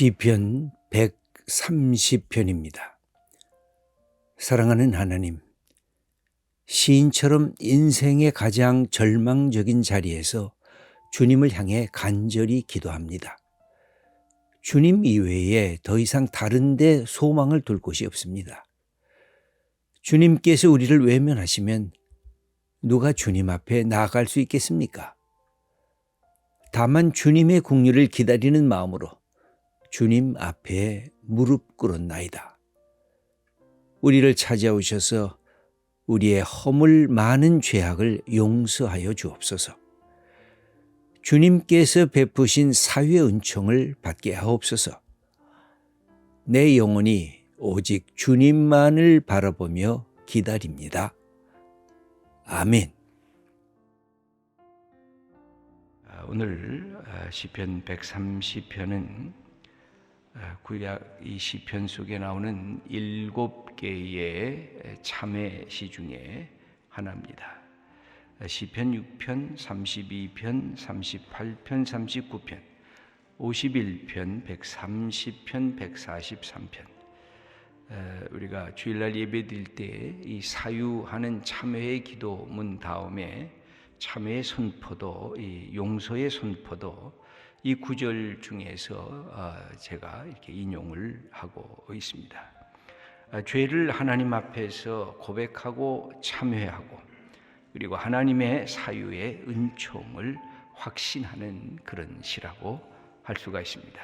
시편 130편입니다. 사랑하는 하나님, 시인처럼 인생의 가장 절망적인 자리에서 주님을 향해 간절히 기도합니다. 주님 이외에 더 이상 다른데 소망을 둘 곳이 없습니다. 주님께서 우리를 외면하시면 누가 주님 앞에 나아갈 수 있겠습니까? 다만 주님의 국류를 기다리는 마음으로 주님 앞에 무릎 꿇었나이다. 우리를 찾아오셔서 우리의 허물 많은 죄악을 용서하여 주옵소서. 주님께서 베푸신 사회 은총을 받게 하옵소서. 내 영혼이 오직 주님만을 바라보며 기다립니다. 아멘. 아, 오늘 아, 시편 130편은 아, 구약 이 시편 속에 나오는 일곱 개의 참회 시 중에 하나입니다. 시편 6편, 32편, 38편, 39편, 51편, 130편, 143편. 우리가 주일날 예배 드릴 때 이 사유하는 참회의 기도문 다음에 참회의 선포도, 이 용서의 선포도 이 구절 중에서 제가 이렇게 인용을 하고 있습니다. 죄를 하나님 앞에서 고백하고 참회하고 그리고 하나님의 사유의 은총을 확신하는 그런 시라고 할 수가 있습니다.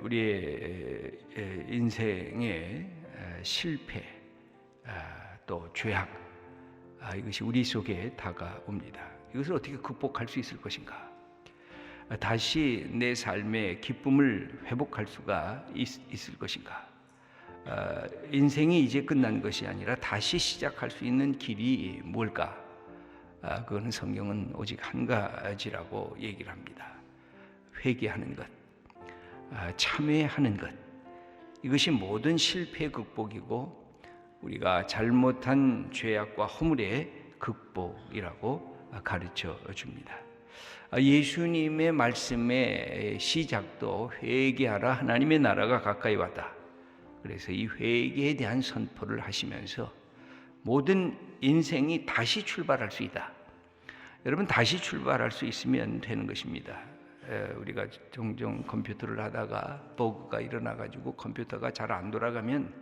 우리의 인생의 실패 또 죄악 이것이 우리 속에 다가옵니다. 이것을 어떻게 극복할 수 있을 것인가? 다시 내 삶의 기쁨을 회복할 수가 있, 을 것인가? 인생이 이제 끝난 것이 아니라 다시 시작할 수 있는 길이 뭘까? 그거는 성경은 오직 한 가지라고 얘기를 합니다. 회개하는 것, 참회하는 것. 이것이 모든 실패 극복이고 우리가 잘못한 죄악과 허물의 극복이라고 가르쳐 줍니다. 예수님의 말씀의 시작도 회개하라 하나님의 나라가 가까이 왔다. 그래서 이 회개에 대한 선포를 하시면서 모든 인생이 다시 출발할 수 있다. 여러분 다시 출발할 수 있으면 되는 것입니다. 우리가 종종 컴퓨터를 하다가 버그가 일어나 가지고 컴퓨터가 잘 안 돌아가면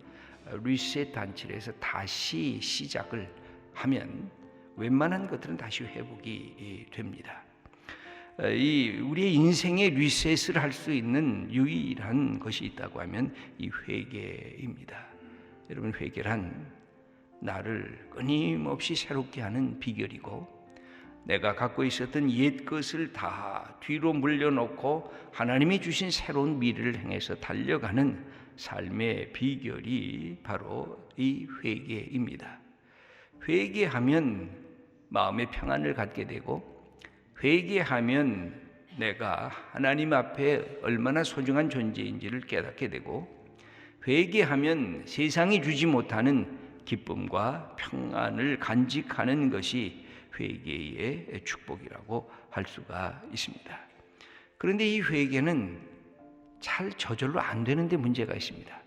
리셋 단치를 해서 다시 시작을 하면 웬만한 것들은 다시 회복이 됩니다. 이 우리의 인생의 리셋을 할 수 있는 유일한 것이 있다고 하면 이 회개입니다. 여러분 회개란 나를 끊임없이 새롭게 하는 비결이고 내가 갖고 있었던 옛 것을 다 뒤로 물려놓고 하나님이 주신 새로운 미래를 향해서 달려가는 삶의 비결이 바로 이 회개입니다. 회개하면 마음의 평안을 갖게 되고 회개하면 내가 하나님 앞에 얼마나 소중한 존재인지를 깨닫게 되고 회개하면 세상이 주지 못하는 기쁨과 평안을 간직하는 것이 회개의 축복이라고 할 수가 있습니다. 그런데 이 회개는 잘 저절로 안 되는데 문제가 있습니다.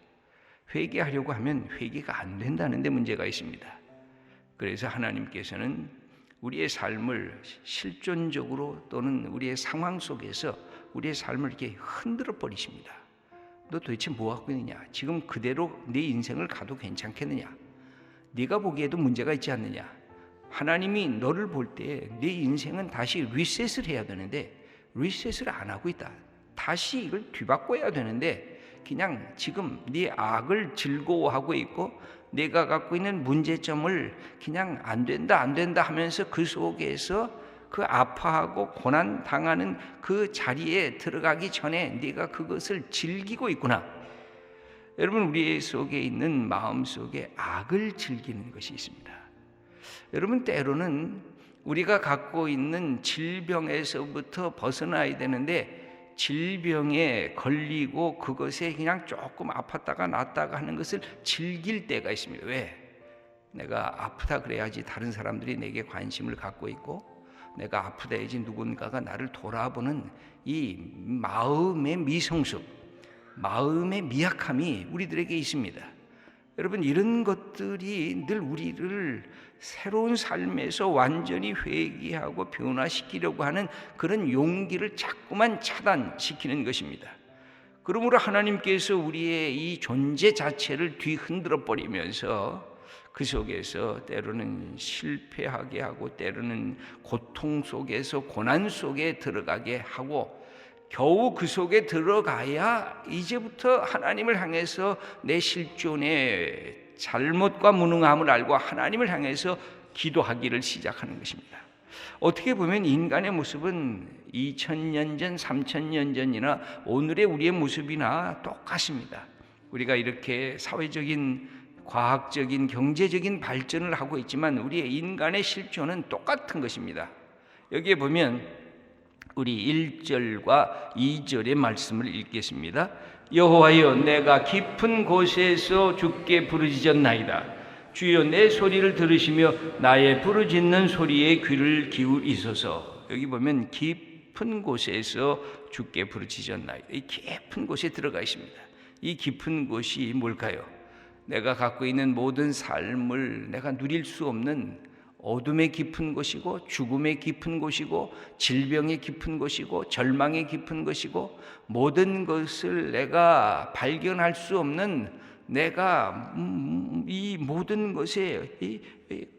회개하려고 하면 회개가 안 된다는데 문제가 있습니다. 그래서 하나님께서는 우리의 삶을 실존적으로 또는 우리의 상황 속에서 우리의 삶을 이렇게 흔들어 버리십니다. 너 도대체 뭐 하고 있느냐? 지금 그대로 네 인생을 가도 괜찮겠느냐? 네가 보기에도 문제가 있지 않느냐? 하나님이 너를 볼 때 네 인생은 다시 리셋을 해야 되는데 리셋을 안 하고 있다. 다시 이걸 뒤바꿔야 되는데 그냥 지금 네 악을 즐거워하고 있고 내가 갖고 있는 문제점을 그냥 안 된다 안 된다 하면서 그 속에서 그 아파하고 고난 당하는 그 자리에 들어가기 전에 네가 그것을 즐기고 있구나. 여러분 우리 속에 있는 마음 속에 악을 즐기는 것이 있습니다. 여러분 때로는 우리가 갖고 있는 질병에서부터 벗어나야 되는데 질병에 걸리고 그것에 그냥 조금 아팠다가 낫다가 하는 것을 즐길 때가 있습니다. 왜? 내가 아프다 그래야지 다른 사람들이 내게 관심을 갖고 있고 내가 아프다 해야지 누군가가 나를 돌아보는 이 마음의 미성숙, 마음의 미약함이 우리들에게 있습니다. 여러분 이런 것들이 늘 우리를 새로운 삶에서 완전히 회개하고 변화시키려고 하는 그런 용기를 자꾸만 차단시키는 것입니다. 그러므로 하나님께서 우리의 이 존재 자체를 뒤흔들어 버리면서 그 속에서 때로는 실패하게 하고 때로는 고통 속에서 고난 속에 들어가게 하고 겨우 그 속에 들어가야 이제부터 하나님을 향해서 내 실존의 잘못과 무능함을 알고 하나님을 향해서 기도하기를 시작하는 것입니다. 어떻게 보면 인간의 모습은 2000년 전, 3000년 전이나 오늘의 우리의 모습이나 똑같습니다. 우리가 이렇게 사회적인 과학적인 경제적인 발전을 하고 있지만 우리의 인간의 실존은 똑같은 것입니다. 여기에 보면 우리 1절과 2절의 말씀을 읽겠습니다. 여호와여 내가 깊은 곳에서 주께 부르짖었나이다. 주여 내 소리를 들으시며 나의 부르짖는 소리에 귀를 기울이소서. 여기 보면 깊은 곳에서 주께 부르짖었나이다. 이 깊은 곳에 들어가 있습니다. 이 깊은 곳이 뭘까요? 내가 갖고 있는 모든 삶을 내가 누릴 수 없는 어둠의 깊은 곳이고 죽음의 깊은 곳이고 질병의 깊은 곳이고 절망의 깊은 곳이고 모든 것을 내가 발견할 수 없는 내가 음, 이 모든 것에 이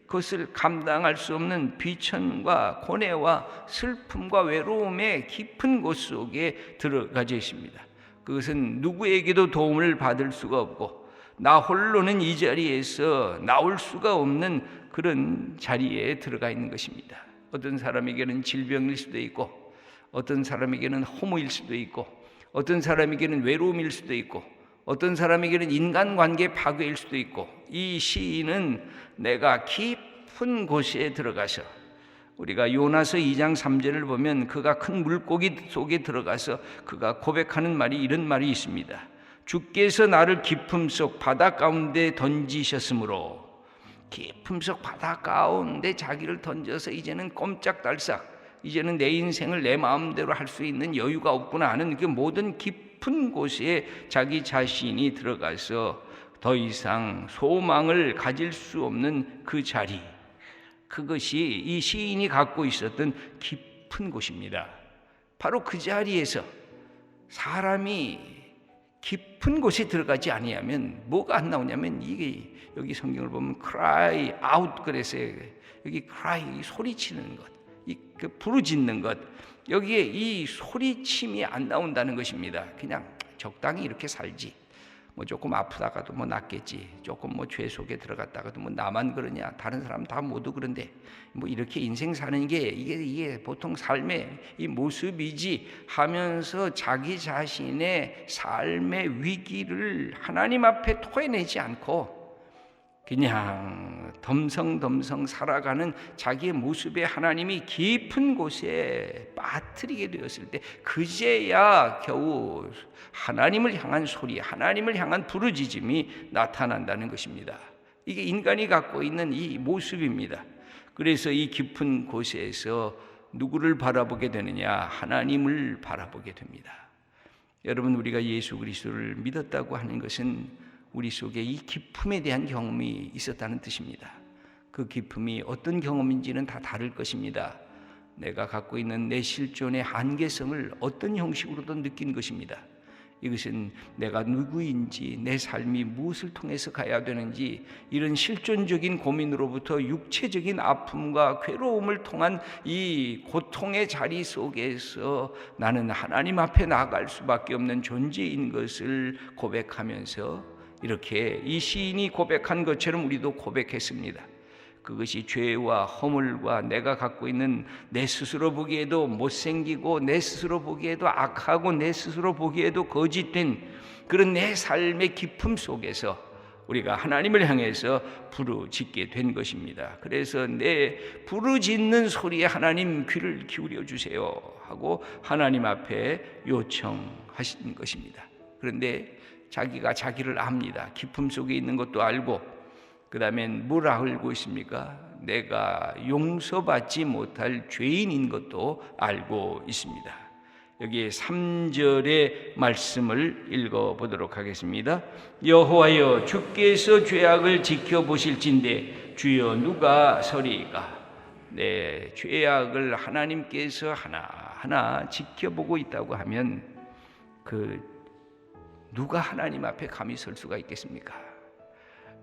것을 감당할 수 없는 비천과 고뇌와 슬픔과 외로움의 깊은 곳 속에 들어가져 있습니다. 그것은 누구에게도 도움을 받을 수가 없고 나 홀로는 이 자리에서 나올 수가 없는 그런 자리에 들어가 있는 것입니다. 어떤 사람에게는 질병일 수도 있고, 어떤 사람에게는 허무일 수도 있고, 어떤 사람에게는 외로움일 수도 있고, 어떤 사람에게는 인간관계 파괴일 수도 있고, 이 시인은 내가 깊은 곳에 들어가서 우리가 요나서 2장 3절을 보면 그가 큰 물고기 속에 들어가서 그가 고백하는 말이 이런 말이 있습니다. 주께서 나를 깊음 속 바다 가운데 던지셨으므로 깊음 속 바다 가운데 자기를 던져서 이제는 꼼짝달싹 이제는 내 인생을 내 마음대로 할 수 있는 여유가 없구나 하는 그 모든 깊은 곳에 자기 자신이 들어가서 더 이상 소망을 가질 수 없는 그 자리 그것이 이 시인이 갖고 있었던 깊은 곳입니다. 바로 그 자리에서 사람이 깊은 곳에 들어가지 아니하면 뭐가 안 나오냐면 이게 여기 성경을 보면 cry out 그래서 여기 cry 소리치는 것, 이 그 부르짖는 것 여기에 이 소리침이 안 나온다는 것입니다. 그냥 적당히 이렇게 살지. 뭐 조금 아프다가도 뭐 낫겠지. 조금 뭐 죄 속에 들어갔다가도 뭐 나만 그러냐. 다른 사람 다 모두 그런데 뭐 이렇게 인생 사는 게 이게 이게 보통 삶의 이 모습이지 하면서 자기 자신의 삶의 위기를 하나님 앞에 토해내지 않고 그냥 덤성덤성 살아가는 자기의 모습에 하나님이 깊은 곳에 빠뜨리게 되었을 때 그제야 겨우 하나님을 향한 소리, 하나님을 향한 부르짖음이 나타난다는 것입니다. 이게 인간이 갖고 있는 이 모습입니다. 그래서 이 깊은 곳에서 누구를 바라보게 되느냐? 하나님을 바라보게 됩니다. 여러분 우리가 예수 그리스도를 믿었다고 하는 것은 우리 속에 이 기쁨에 대한 경험이 있었다는 뜻입니다. 그 기쁨이 어떤 경험인지는 다 다를 것입니다. 내가 갖고 있는 내 실존의 한계성을 어떤 형식으로든 느낀 것입니다. 이것은 내가 누구인지 내 삶이 무엇을 통해서 가야 되는지 이런 실존적인 고민으로부터 육체적인 아픔과 괴로움을 통한 이 고통의 자리 속에서 나는 하나님 앞에 나아갈 수밖에 없는 존재인 것을 고백하면서 이렇게 이 시인이 고백한 것처럼 우리도 고백했습니다. 그것이 죄와 허물과 내가 갖고 있는 내 스스로 보기에도 못생기고 내 스스로 보기에도 악하고 내 스스로 보기에도 거짓된 그런 내 삶의 기품 속에서 우리가 하나님을 향해서 부르짖게 된 것입니다. 그래서 내 부르짖는 소리에 하나님 귀를 기울여 주세요 하고 하나님 앞에 요청하신 것입니다. 그런데 자기가 자기를 압니다. 기품 속에 있는 것도 알고 그 다음엔 뭘 알고 있습니까? 내가 용서받지 못할 죄인인 것도 알고 있습니다. 여기 3절의 말씀을 읽어 보도록 하겠습니다. 여호와여 주께서 죄악을 지켜 보실진데 주여 누가 서리이까? 네, 죄악을 하나님께서 하나하나 지켜보고 있다고 하면 그 누가 하나님 앞에 감히 설 수가 있겠습니까?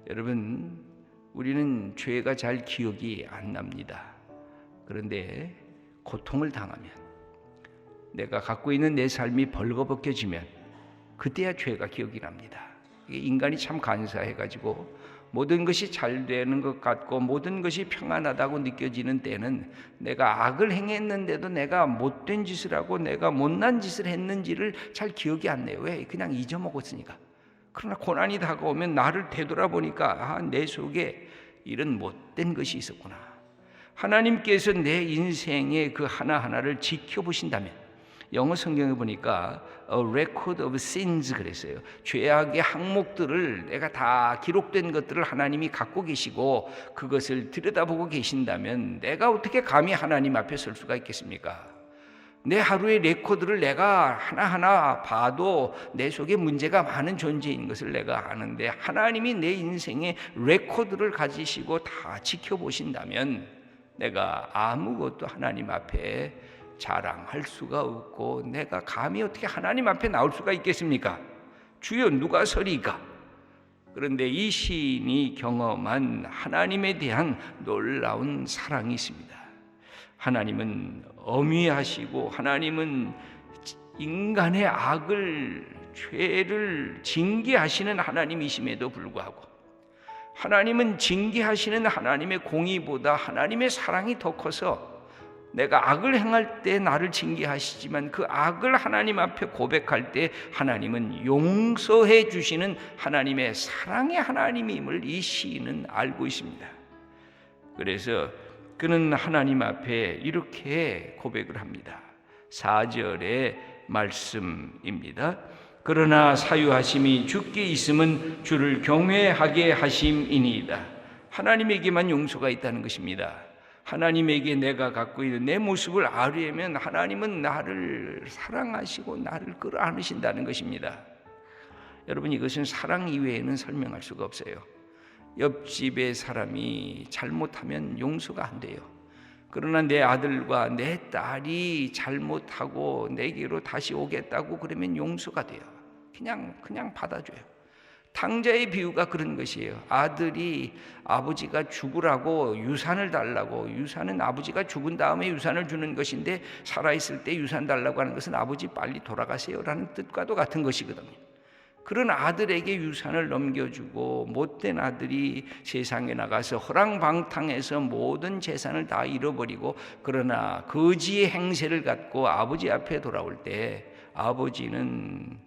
여러분, 우리는 죄가 잘 기억이 안 납니다. 그런데 고통을 당하면 내가 갖고 있는 내 삶이 벌거벗겨지면 그때야 죄가 기억이 납니다. 인간이 참 간사해 가지고 모든 것이 잘 되는 것 같고 모든 것이 평안하다고 느껴지는 때는 내가 악을 행했는데도 내가 못된 짓을 하고 내가 못난 짓을 했는지를 잘 기억이 안 나요. 왜? 그냥 잊어먹었으니까. 그러나 고난이 다가오면 나를 되돌아보니까 아, 내 속에 이런 못된 것이 있었구나. 하나님께서 내 인생의 그 하나하나를 지켜보신다면 영어 성경에 보니까 a record of sins 그랬어요. 죄악의 항목들을 내가 다 기록된 것들을 하나님이 갖고 계시고 그것을 들여다보고 계신다면 내가 어떻게 감히 하나님 앞에 설 수가 있겠습니까? 내 하루의 레코드를 내가 하나하나 봐도 내 속에 문제가 많은 존재인 것을 내가 아는데 하나님이 내 인생의 레코드를 가지시고 다 지켜보신다면 내가 아무것도 하나님 앞에 자랑할 수가 없고 내가 감히 어떻게 하나님 앞에 나올 수가 있겠습니까? 주여 누가 서리까? 그런데 이 시인이 경험한 하나님에 대한 놀라운 사랑이 있습니다. 하나님은 어미하시고 하나님은 인간의 악을 죄를 징계하시는 하나님이심에도 불구하고 하나님은 징계하시는 하나님의 공의보다 하나님의 사랑이 더 커서 내가 악을 행할 때 나를 징계하시지만 그 악을 하나님 앞에 고백할 때 하나님은 용서해 주시는 하나님의 사랑의 하나님임을 이 시인은 알고 있습니다. 그래서 그는 하나님 앞에 이렇게 고백을 합니다. 4절의 말씀입니다. 그러나 사유하심이 주께 있음은 주를 경외하게 하심이니이다. 하나님에게만 용서가 있다는 것입니다. 하나님에게 내가 갖고 있는 내 모습을 아뢰면 하나님은 나를 사랑하시고 나를 끌어안으신다는 것입니다. 여러분 이것은 사랑 이외에는 설명할 수가 없어요. 옆집의 사람이 잘못하면 용서가 안 돼요. 그러나 내 아들과 내 딸이 잘못하고 내게로 다시 오겠다고 그러면 용서가 돼요. 그냥 그냥 받아줘요. 탕자의 비유가 그런 것이에요. 아들이 아버지가 죽으라고 유산을 달라고 유산은 아버지가 죽은 다음에 유산을 주는 것인데 살아 있을 때 유산 달라고 하는 것은 아버지 빨리 돌아가세요라는 뜻과도 같은 것이거든요. 그런 아들에게 유산을 넘겨주고 못된 아들이 세상에 나가서 허랑방탕해서 모든 재산을 다 잃어버리고 그러나 거지의 행세를 갖고 아버지 앞에 돌아올 때 아버지는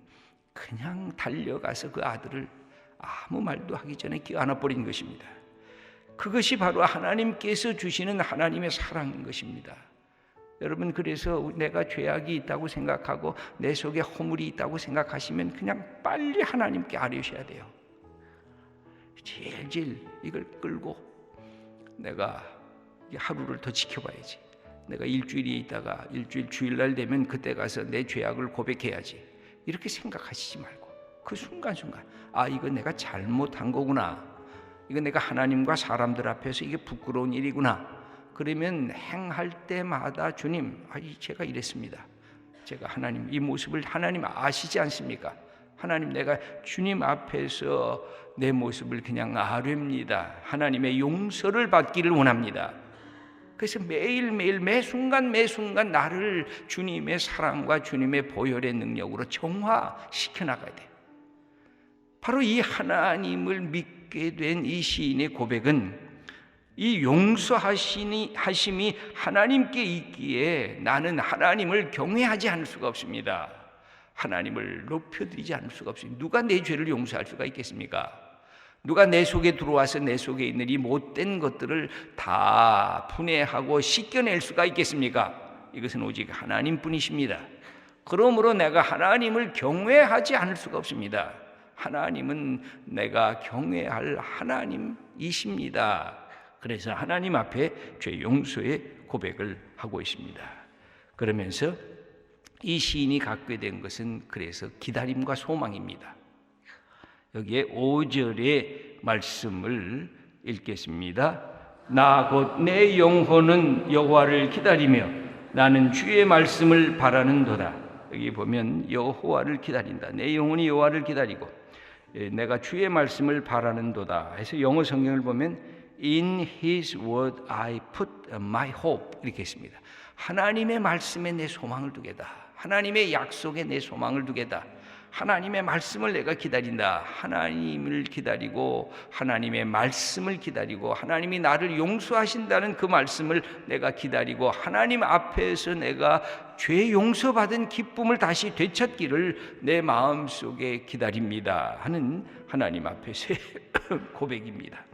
그냥 달려가서 그 아들을 아무 말도 하기 전에 끼안아 버린 것입니다. 그것이 바로 하나님께서 주시는 하나님의 사랑인 것입니다. 여러분 그래서 내가 죄악이 있다고 생각하고 내 속에 허물이 있다고 생각하시면 그냥 빨리 하나님께 아뢰셔야 돼요. 질질 이걸 끌고 내가 하루를 더 지켜봐야지. 내가 일주일이 있다가 일주일 주일날 되면 그때 가서 내 죄악을 고백해야지. 이렇게 생각하시지 말고 그 순간순간 아 이거 내가 잘못한 거구나. 이거 내가 하나님과 사람들 앞에서 이게 부끄러운 일이구나. 그러면 행할 때마다 주님, 아, 제가 이랬습니다. 제가 하나님 이 모습을 하나님 아시지 않습니까? 하나님 내가 주님 앞에서 내 모습을 그냥 아뢰입니다. 하나님의 용서를 받기를 원합니다. 그래서 매일매일 매 순간 매 순간 나를 주님의 사랑과 주님의 보혈의 능력으로 정화시켜 나가야 돼. 바로 이 하나님을 믿게 된 이 시인의 고백은 이 용서하시니 하심이 하나님께 있기에 나는 하나님을 경외하지 않을 수가 없습니다. 하나님을 높여드리지 않을 수가 없습니다. 누가 내 죄를 용서할 수가 있겠습니까? 누가 내 속에 들어와서 내 속에 있는 이 못된 것들을 다 분해하고 씻겨낼 수가 있겠습니까? 이것은 오직 하나님 뿐이십니다. 그러므로 내가 하나님을 경외하지 않을 수가 없습니다. 하나님은 내가 경외할 하나님이십니다. 그래서 하나님 앞에 죄 용서의 고백을 하고 있습니다. 그러면서 이 시인이 갖게 된 것은 그래서 기다림과 소망입니다. 여기에 5절의 말씀을 읽겠습니다. 나 곧 내 영혼은 여호와를 기다리며 나는 주의 말씀을 바라는도다. 여기 보면 여호와를 기다린다. 내 영혼이 여호와를 기다리고 예, 내가 주의 말씀을 바라는도다. 해서 영어 성경을 보면 In His Word I put my hope 이렇게 했습니다. 하나님의 말씀에 내 소망을 두겠다. 하나님의 약속에 내 소망을 두겠다. 하나님의 말씀을 내가 기다린다. 하나님을 기다리고 하나님의 말씀을 기다리고 하나님이 나를 용서하신다는 그 말씀을 내가 기다리고 하나님 앞에서 내가 죄 용서받은 기쁨을 다시 되찾기를 내 마음속에 기다립니다. 하는 하나님 앞에서의 고백입니다.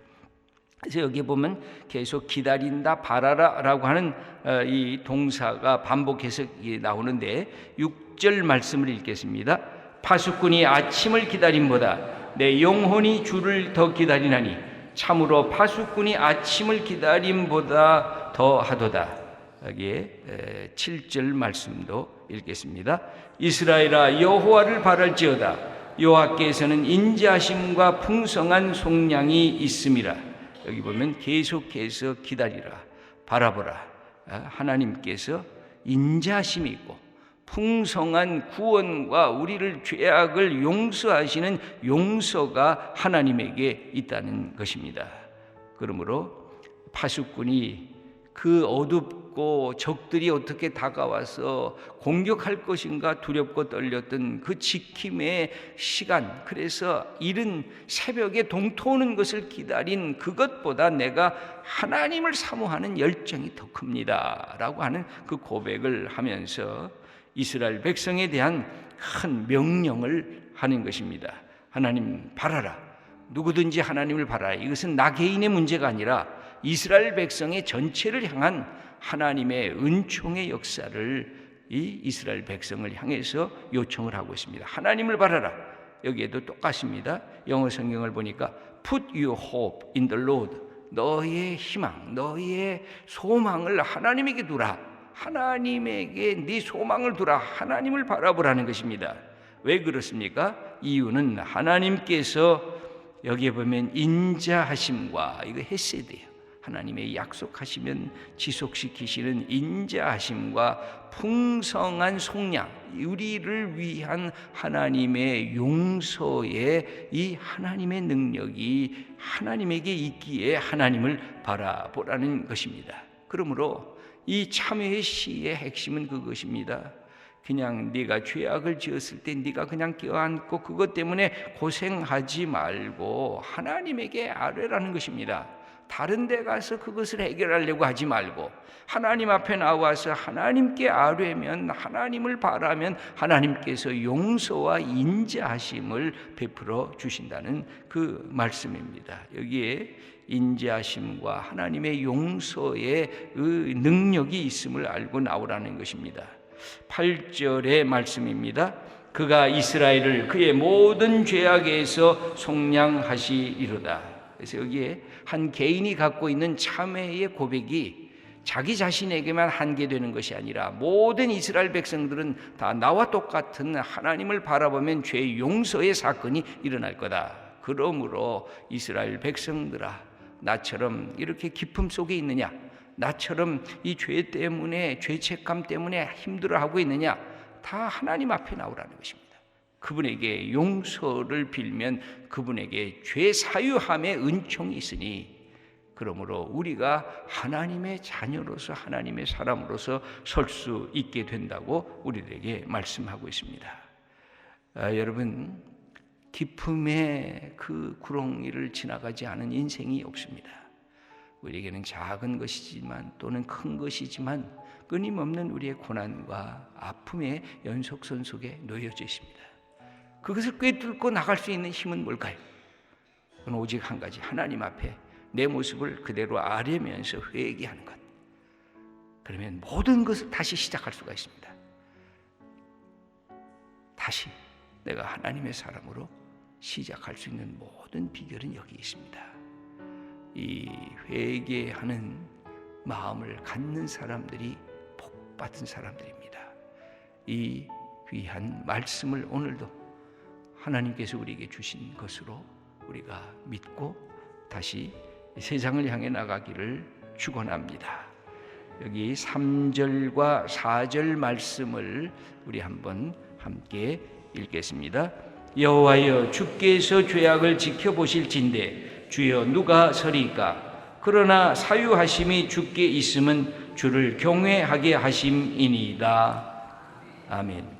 그래서 여기 보면 계속 기다린다, 바라라 라고 하는 어, 이 동사가 반복해서 나오는데 6절 말씀을 읽겠습니다. 파수꾼이 아침을 기다림보다 내 영혼이 주를 더 기다리나니 참으로 파수꾼이 아침을 기다림보다 더 하도다. 여기에 7절 말씀도 읽겠습니다. 이스라엘아 여호와를 바랄지어다 여호와께서는 인자심과 풍성한 속량이 있음이라. 여기 보면 계속해서 기다리라 바라보라 아, 하나님께서 인자심이 있고 풍성한 구원과 우리를 죄악을 용서하시는 용서가 하나님에게 있다는 것입니다. 그러므로 파수꾼이 그 어둡고 적들이 어떻게 다가와서 공격할 것인가 두렵고 떨렸던 그 지킴의 시간, 그래서 이른 새벽에 동토오는 것을 기다린 그것보다 내가 하나님을 사모하는 열정이 더 큽니다. 라고 하는 그 고백을 하면서 이스라엘 백성에 대한 큰 명령을 하는 것입니다. 하나님 바라라. 누구든지 하나님을 바라라. 이것은 나 개인의 문제가 아니라 이스라엘 백성의 전체를 향한 하나님의 은총의 역사를 이 이스라엘 백성을 향해서 요청을 하고 있습니다. 하나님을 바라라. 여기에도 똑같습니다. 영어 성경을 보니까 put your hope in the Lord. 너의 희망, 너의 소망을 하나님에게 두라. 하나님에게 네 소망을 두라. 하나님을 바라보라는 것입니다. 왜 그렇습니까? 이유는 하나님께서 여기에 보면 인자하심과 이거 헤세드예요. 하나님의 약속하시면 지속시키시는 인자하심과 풍성한 속량, 우리를 위한 하나님의 용서의 이 하나님의 능력이 하나님에게 있기에 하나님을 바라보라는 것입니다. 그러므로 이 참회의 시의 핵심은 그것입니다. 그냥 네가 죄악을 지었을 때 네가 그냥 껴안고 그것 때문에 고생하지 말고 하나님에게 아뢰라는 것입니다. 다른 데 가서 그것을 해결하려고 하지 말고 하나님 앞에 나와서 하나님께 아뢰면 하나님을 바라면 하나님께서 용서와 인자하심을 베풀어 주신다는 그 말씀입니다. 여기에 인자하심과 하나님의 용서의 그 능력이 있음을 알고 나오라는 것입니다. 8절의 말씀입니다. 그가 이스라엘을 그의 모든 죄악에서 속량하시이로다. 그래서 여기에 한 개인이 갖고 있는 참회의 고백이 자기 자신에게만 한계되는 것이 아니라 모든 이스라엘 백성들은 다 나와 똑같은 하나님을 바라보면 죄 용서의 사건이 일어날 거다. 그러므로 이스라엘 백성들아 나처럼 이렇게 기쁨 속에 있느냐? 나처럼 이 죄 때문에 죄책감 때문에 힘들어하고 있느냐? 다 하나님 앞에 나오라는 것입니다. 그분에게 용서를 빌면 그분에게 죄 사유함의 은총이 있으니 그러므로 우리가 하나님의 자녀로서 하나님의 사람으로서 설 수 있게 된다고 우리들에게 말씀하고 있습니다. 아, 여러분 기쁨의 그 구렁이를 지나가지 않은 인생이 없습니다. 우리에게는 작은 것이지만 또는 큰 것이지만 끊임없는 우리의 고난과 아픔의 연속선 속에 놓여져 있습니다. 그것을 꿰뚫고 나갈 수 있는 힘은 뭘까요? 그건 오직 한 가지 하나님 앞에 내 모습을 그대로 아뢰면서 회개하는 것. 그러면 모든 것을 다시 시작할 수가 있습니다. 다시 내가 하나님의 사람으로 시작할 수 있는 모든 비결은 여기 있습니다. 이 회개하는 마음을 갖는 사람들이 복 받은 사람들입니다. 이 귀한 말씀을 오늘도 하나님께서 우리에게 주신 것으로 우리가 믿고 다시 세상을 향해 나가기를 축원합니다. 여기 3절과 4절 말씀을 우리 한번 함께 읽겠습니다. 여호와여 주께서 죄악을 지켜보실진대 주여 누가 서리까 그러나 사유하심이 주께 있음은 주를 경외하게 하심이니이다. 아멘.